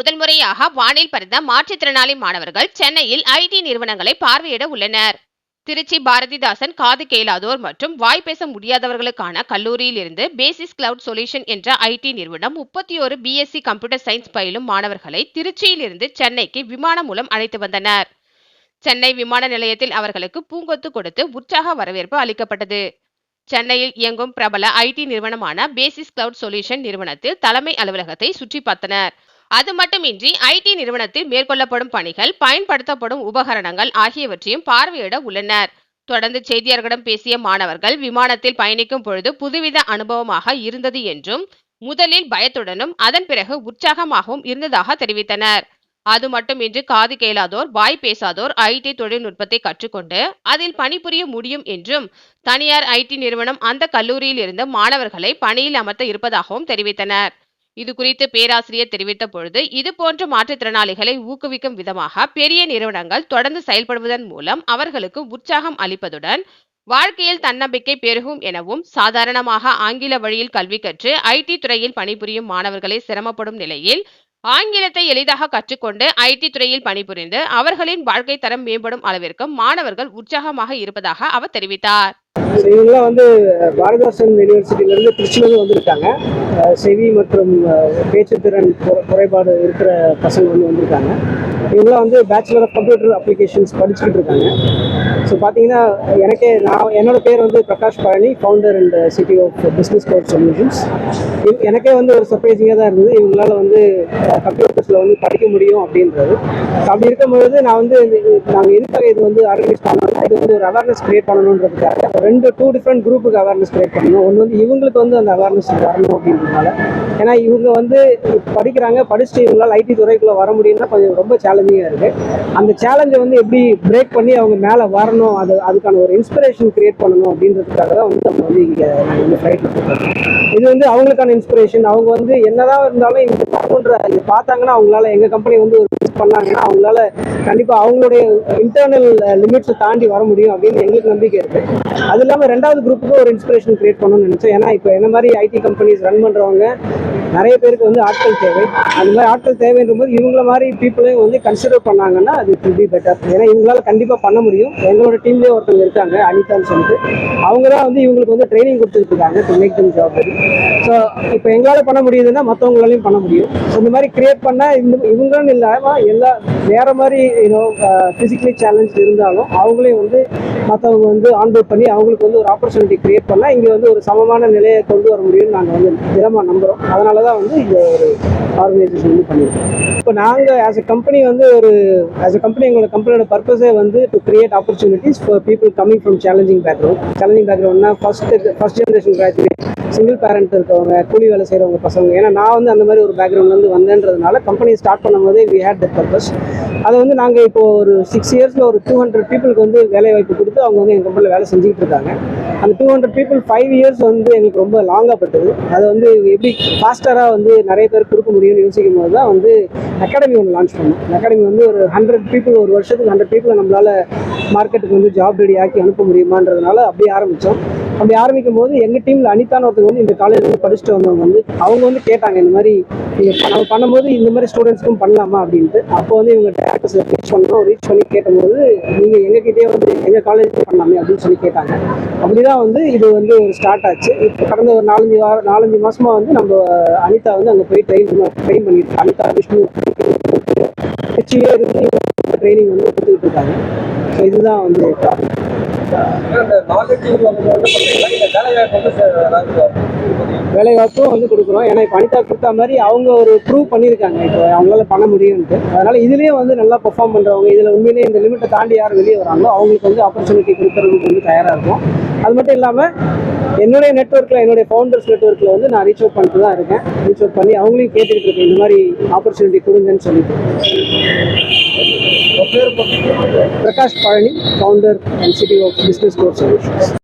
முதல் முறையாக வானில் பறந்த மாற்றுத்திறனாளி மாணவர்கள் சென்னையில் ஐடி நிறுவனங்களை பார்வையிட உள்ளனர். திருச்சி பாரதிதாசன் காது கேளாதோர் மற்றும் வாய் பேச முடியாதவர்களுக்கான கல்லூரியில் இருந்து பேசிஸ் கிளவுட் சொல்யூஷன் என்ற ஐடி நிறுவனம் முப்பத்தி ஒரு பிஎஸ்சி கம்ப்யூட்டர் சயின்ஸ் பயிலும் மாணவர்களை திருச்சியில் இருந்து சென்னைக்கு விமானம் மூலம் அழைத்து வந்தனர். சென்னை விமான நிலையத்தில் அவர்களுக்கு பூங்கொத்து கொடுத்து உற்சாக வரவேற்பு அளிக்கப்பட்டது. சென்னையில் இயங்கும் பிரபல ஐடி நிறுவனமான பேசிஸ் கிளவுட் சொல்யூஷன் நிறுவனத்தில் தலைமை அலுவலகத்தை சுற்றி பார்த்தனர். அது மட்டுமின்றி ஐடி நிறுவனத்தில் மேற்கொள்ளப்படும் பணிகள் பயன்படுத்தப்படும் உபகரணங்கள் ஆகியவற்றையும் பார்வையிட உள்ளனர். தொடர்ந்து செய்தியாளர்களிடம் பேசிய மாணவர்கள் விமானத்தில் பயணிக்கும் பொழுது புதுவித அனுபவமாக இருந்தது என்றும் முதலில் பயத்துடனும் அதன் பிறகு உற்சாகமாகவும் இருந்ததாக தெரிவித்தனர். அது மட்டுமின்றி காது கேளாதோர் வாய் பேசாதோர் ஐடி தொழில்நுட்பத்தை கற்றுக்கொண்டு அதில் பணிபுரிய முடியும் என்றும் தனியார் ஐடி நிறுவனம் அந்த கல்லூரியில் இருந்து மாணவர்களை பணியில் அமர்த்த இருப்பதாகவும் தெரிவித்தனர். இது குறித்து பேராசிரியர் தெரிவித்த பொழுது இது போன்ற மாற்றுத்திறனாளிகளை ஊக்குவிக்கும் விதமாக பெரிய நிறுவனங்கள் தொடர்ந்து செயல்படுவதன் மூலம் அவர்களுக்கு உற்சாகம் அளிப்பதுடன் வாழ்க்கையில் தன்னம்பிக்கை பெருகும் எனவும் சாதாரணமாக ஆங்கில வழியில் கல்வி கற்று ஐடி துறையில் பணிபுரியும் மாணவர்களை சிரமப்படும் நிலையில் ஆங்கிலத்தை எளிதாக கற்றுக்கொண்டு ஐடி துறையில் பணிபுரிந்து அவர்களின் வாழ்க்கை தரம் மேம்படும் அளவிற்கு மாணவர்கள் உற்சாகமாக இருப்பதாக அவர் தெரிவித்தார். இவங்களாம் இவங்கெல்லாம் வந்து பாரதிதாசன் யூனிவர்சிட்டியிலேருந்து திருச்சியிலேருந்து வந்திருக்காங்க. செவி மற்றும் பேச்சுத்திறன் குறை- குறைபாடு இருக்கிற பசங்க வந்து வந்திருக்காங்க. இவங்களாம் வந்து பேச்சுலர் ஆஃப் கம்ப்யூட்டர் அப்ளிகேஷன்ஸ் படிச்சுக்கிட்டு இருக்காங்க. ஸோ பார்த்தீங்கன்னா எனக்கே நான் என்னோட பேர் வந்து Prakash Palani founder and city of business code solutions எனக்கே வந்து ஒரு சர்ப்ரைசிங்காக தான் இருந்தது. இவங்களால வந்து கம்ப்யூட்டர்ஸில் வந்து படிக்க முடியும் அப்படின்றது. அப்படி இருக்கும்பொழுது நான் வந்து நாங்கள் எதுக்காக இது வந்து ஆர்கனைஸ் பண்ணணும்? இது வந்து ஒரு அவேர்னஸ் க்ரியேட் பண்ணணுன்றதுக்காக ரெண்டு டூ டிஃப்ரெண்ட் குரூப்புக்கு அவேர்னஸ் க்ரியேட் பண்ணணும். ஒன்று வந்து இவங்களுக்கு வந்து அந்த அவேர்னஸ் வரணும் அப்படின்றதுனால. ஏன்னா இவங்க வந்து படிக்கிறாங்க படிச்சுட்டு இவங்களால் ஐடி துறைக்குள்ளே வர முடியும்னா கொஞ்சம் ரொம்ப சேலஞ்சிங்காக இருக்குது அந்த சேலஞ்சை வந்து எப்படி பிரேக் பண்ணி அவங்க மேலே வரணும் அது அதுக்கான ஒரு இன்ஸ்பிரேஷன் கிரியேட் பண்ணணும் அப்படின்றதுக்காக தான் வந்து நம்ம வந்து இங்கே நாங்கள் வந்து ஃப்ளைட்டில் போகிறோம் இது வந்து அவங்களுக்கான இன்ஸ்பிரேஷன் அவங்க வந்து என்னதான் இருந்தாலும் இந்த வரணுன்ற இது பார்த்தாங்கன்னா அவங்களால எங்கள் கம்பெனி வந்து ஒரு பிஸ் பண்ணாங்கன்னா அவங்களால கண்டிப்பாக அவங்களுடைய இன்டர்னல் லிமிட்ஸை தாண்டி வர முடியும் அப்படின்னு எங்களுக்கு நம்பிக்கை இருக்குது அது இல்லாமல் ரெண்டாவது குரூப்புக்கு ஒரு இன்ஸ்பிரேஷன் கிரியேட் பண்ணணும்னு நினச்சேன். ஏன்னா இப்போ என்ன மாதிரி ஐடி கம்பெனிஸ் ரன் பண்ணுறவங்க நிறைய பேருக்கு வந்து ஆட்கள் தேவை. அந்த மாதிரி ஆட்கள் தேவைன்ற போது இவங்கள மாதிரி பீப்புளையும் வந்து கன்சிடர் பண்ணாங்கன்னா அது வில் பி பெட்டர் ஏன்னா இவங்களால கண்டிப்பாக பண்ண முடியும். எங்களோட டீம்லேயே ஒருத்தவங்க இருக்காங்க அனிதான்னு சொல்லிட்டு. அவங்க தான் வந்து இவங்களுக்கு வந்து ட்ரைனிங் கொடுத்துட்டு இருக்காங்க to make them job so இப்போ எங்களால் பண்ண முடியுதுன்னா மற்றவங்களாலையும் பண்ண முடியும். ஸோ இந்த மாதிரி கிரியேட் பண்ணால் இந்த இவங்களும் இல்லாமல் எல்லா வேறு மாதிரி யூனோ ஃபிசிக்கலி சேலஞ்ச் இருந்தாலும் அவங்களையும் வந்து மற்றவங்க வந்து ஆன்போர்ட் பண்ணி அவங்களுக்கு வந்து ஒரு ஆப்பர்ச்சுனிட்டி கிரியேட் பண்ணால் இங்கே வந்து ஒரு சமமான நிலையை கொண்டு வர முடியும்னு நாங்கள் வந்து தினமாக நம்புகிறோம் அதனால தான் வந்து இந்த ஒரு ஆர்கனைசேஷன் வந்து பண்ணியிருக்கோம் இப்போ நாங்கள் ஆஸ் அ கம்பெனி வந்து ஒரு ஆஸ் அ கம்பெனி எங்களோட கம்பெனியோட பர்பஸே வந்து to create opportunities for people coming from challenging background challenging பேக்ரவுண்ட்னா first first generation graduate single parent இருக்கவங்க கூலி வேலை செய்கிறவங்க பசங்க. ஏன்னா நான் வந்து அந்த மாதிரி ஒரு பேக்ரவுண்ட்லேருந்து வந்தேன்றதுனால கம்பெனி ஸ்டார்ட் பண்ணும்போதே வி ஹேட் தட் பர்பஸ் அதை வந்து நாங்கள் இப்போ ஒரு சிக்ஸ் இயர்ஸில் ஒரு டூ ஹண்ட்ரட் பீப்புளுக்கு வந்து வேலை வாய்ப்பு கொடுத்து அவங்க வந்து எங்கள் கம்பெனியில் வேலை செஞ்சுக்கிட்டு இருக்காங்க. அந்த two hundred people five years வந்து எங்களுக்கு ரொம்ப லாங்காக பட்டது. அதை வந்து எப்படி ஃபாஸ்டராக வந்து நிறைய பேர் கொடுக்க முடியும்னு யோசிக்கும் போது தான் வந்து அகாடமி ஒன்று லான்ச் பண்ணோம். அகாடமி வந்து ஒரு ஹண்ட்ரட் பீப்புள் ஒரு வருஷத்துக்கு ஹண்ட்ரட் பீப்புளை நம்மளால் மார்க்கெட்டுக்கு வந்து ஜாப் ரெடி ஆக்கி அனுப்ப முடியுமான்றதுனால அப்படியே ஆரம்பித்தோம் அப்படி ஆரம்பிக்கும் போது எங்கள் டீமில் அனிதான ஒருத்தர் வந்து இந்த காலேஜ் வந்து படிச்சுட்டு வந்தவங்க வந்து அவங்க வந்து கேட்டாங்க இந்த மாதிரி நம்ம பண்ணும்போது இந்த மாதிரி ஸ்டூடெண்ட்ஸ்க்கும் பண்ணலாமா அப்படின்ட்டு அப்போ வந்து இவங்க டேரக்டர்ஸ் ரீச் பண்ணோம் ரீச் பண்ணி கேட்டபோது நீங்கள் எங்ககிட்டயே வந்து எங்கள் காலேஜ் பண்ணலாமே அப்படின்னு சொல்லி கேட்டாங்க அப்படி தான் வந்து இது வந்து ஒரு ஸ்டார்ட் ஆச்சு இப்போ கடந்த ஒரு நாலஞ்சு வாரம் நாலஞ்சு மாசமா வந்து நம்ம அனிதா வந்து அங்கே போய் ட்ரெயின் ட்ரெயின் பண்ணிட்டு அனிதா விஷ்ணு திருச்சியே இருந்து ட்ரைனிங் வந்து கொடுத்துக்கிட்டு இருக்காங்க ஸோ இதுதான் வந்து வேலைவாய்ப்பும் வந்து கொடுக்குறோம். ஏன்னா இப்போ அனிதா கொடுத்த மாதிரி அவங்க ஒரு ப்ரூவ் பண்ணியிருக்காங்க. இப்போ அவங்களால பண்ண முடியும்ட்டு அதனால இதுலேயே வந்து நல்லா பெர்ஃபார்ம் பண்ணுறவங்க இதில் உண்மையிலேயே இந்த லிமிட்டை தாண்டி யார் வெளியே வராங்களோ அவங்களுக்கு வந்து ஆப்பர்ச்சுனிட்டி கொடுக்கறதுக்கு வந்து தயாராக இருக்கும். அது மட்டும் இல்லாமல் என்னுடைய நெட்ஒர்க்கில் என்னுடைய ஃபவுண்டர்ஸ் நெட்ஒர்க்கில் வந்து நான் ரீச் அவுட் பண்ணிட்டு தான் இருக்கேன். ரீச் அவுட் பண்ணி அவங்களையும் கேட்டுக்கிட்டு இருக்கேன் இந்த மாதிரி ஆப்பர்ச்சுனிட்டி கொடுங்கன்னு சொல்லிட்டு. Prakash Parni, founder and CEO of Business Growth Solutions.